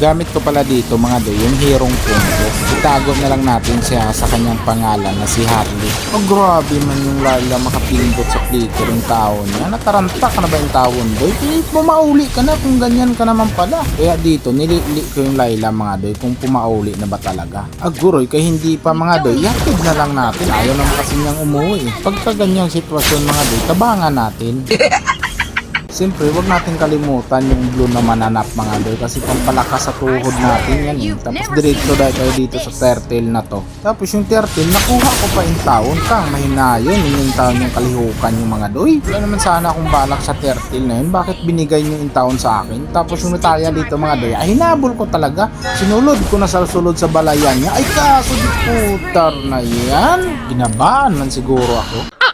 Gamit ko pala dito mga doy, yung hirong punto. Itago na lang natin siya sa kanyang pangalan na si Harley. Oh grabe man yung Laila makapindot sa flicker yung tao niya. Nataranta ka na ba yung tawon doy? Eh, pumauli ka na kung ganyan ka naman pala. Kaya dito, nilili ko yung Laila mga doy kung pumauli na ba talaga. Aguroy, kay hindi pa mga doy, yakid na lang natin. Ayaw naman kasi niyang umuwi. Pagka ganyang sitwasyon mga doy, tabangan natin. Siyempre, wag natin kalimutan yung blue na mananap mga doy kasi pampalakas sa tuhod natin yan eh. Tapos diretso dahil kayo dito sa turtle na to. Tapos yung turtle, nakuha ko pa yung taon kang mahinayon yun yung taon yung kalihukan yung mga doy. Wala naman sana akong balak sa turtle na yun. Bakit binigay niyo yung taon sa akin? Tapos yung nataya dito mga doy, ay hinabol ko talaga. Sinulod ko na sa sulod sa balayan niya. Ay kaso di putar na yan. Ginabahan man siguro ako.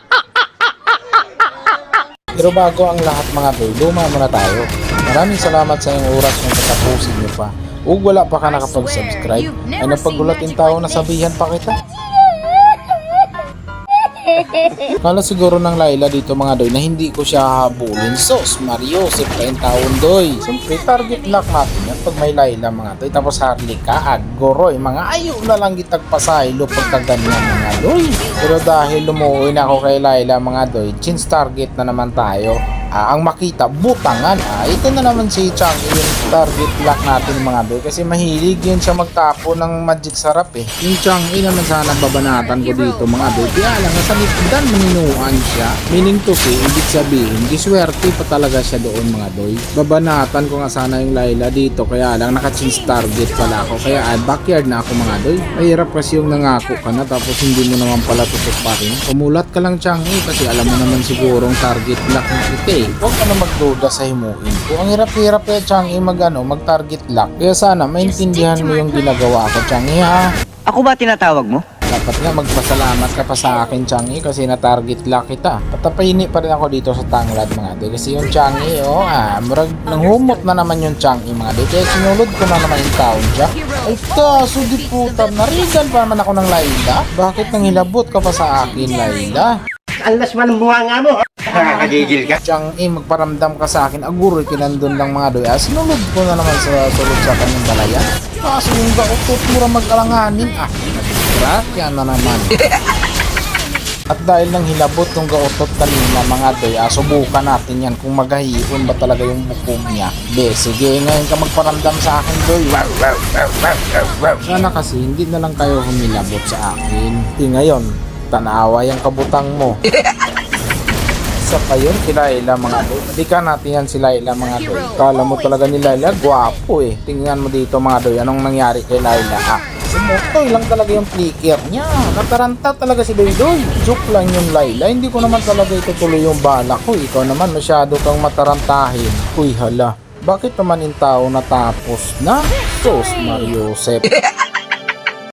Pero bago ang lahat mga boy, luma muna tayo. Maraming salamat sa inyong oras kung katapusin niyo pa. Ug wala pa ka nakapag-subscribe, ay napagulatin tao na sabihan pa kita. Kala siguro ng Laila dito mga doy na hindi ko siya hahabulin. Sos, Mario, siyempre yung taon doy. Siyempre, target lock natin yan pag may Laila mga doy. Tapos Harley ka, agoroy, mga ayaw na lang gitagpasaylo pagka ganyan mga doy. Pero dahil lumuwi na ako kay Laila mga doy, chins target na naman tayo. Ah, ang makita, butangan. Ah, ito na naman si Chang yung target lock natin mga doy. Kasi mahilig yun siya magtapo ng magic sarap eh. Yung Chang naman sana babanatan ko dito mga doy. Kaya lang, nasa likdan maninuan siya. Meaning to say, ibig sabihin, diswerte pa talaga siya doon mga doy. Babanatan ko nga sana yung Laila dito. Kaya lang, naka-change target pala ako. Kaya ah, backyard na ako mga doy. Mahirap kasi yung nangako ka na tapos hindi mo naman pala tutok pa rin. Umulat ka lang Chang eh, kasi alam mo naman sigurong target lock na kita eh. Huwag ka na magduda sa himuin ko. Ang hirap-hirap kaya Chang eh mag, ano, mag-target lock. Kaya sana maintindihan mo yung ginagawa ko Chang eh ha. Ako ba tinatawag mo? Dapat nga magpasalamat ka pa sa akin Changi kasi na-target lock kita. Patapahini pa rin ako dito sa tanglad mga doy. Kasi yung Changi, oh, ah, murag, nanghumot na naman yung Changi mga doy. Kaya sinulod ko na naman yung taon siya. Ay kaso di puta, narigan pa naman ako ng Laila. Bakit nang hilabot ka pa sa akin, Laila? Alas man bunga nga mo. Nakakagigil ka. Chang eh, magparamdam ka sa akin. Aguroy, kinandun lang mga doy. Ah, sinulod ko na naman sa sulod sa kanyang balayan. Kaso yung gautot, mura mag-alanganin. Ah, nagkrakya na naman. At dahil nang hilabot ng gautot kanina mga doy, ah, subukan natin yan kung magahihon ba talaga yung bukog niya. Be, sige, ngayon ka magparamdam sa akin doy. Sana kasi hindi na lang kayo humilabot sa akin. Di ngayon, tanawa yung kabutang mo. Isa pa yun, si Laila mga doy. Balikan natin yan si Laila mga doy. Kala mo talaga ni Laila, gwapo eh. Tingnan mo dito mga doy, anong nangyari kay Laila ah. Sumutoy lang talaga yung flicker niya. Nataranta talaga si Doy Doy. Joke lang yung Laila. Hindi ko naman talaga itutuloy yung bala ko. Ikaw naman masyado kang matarantahin. Uy hala. Bakit naman in tao natapos na? Sos Mario Josep.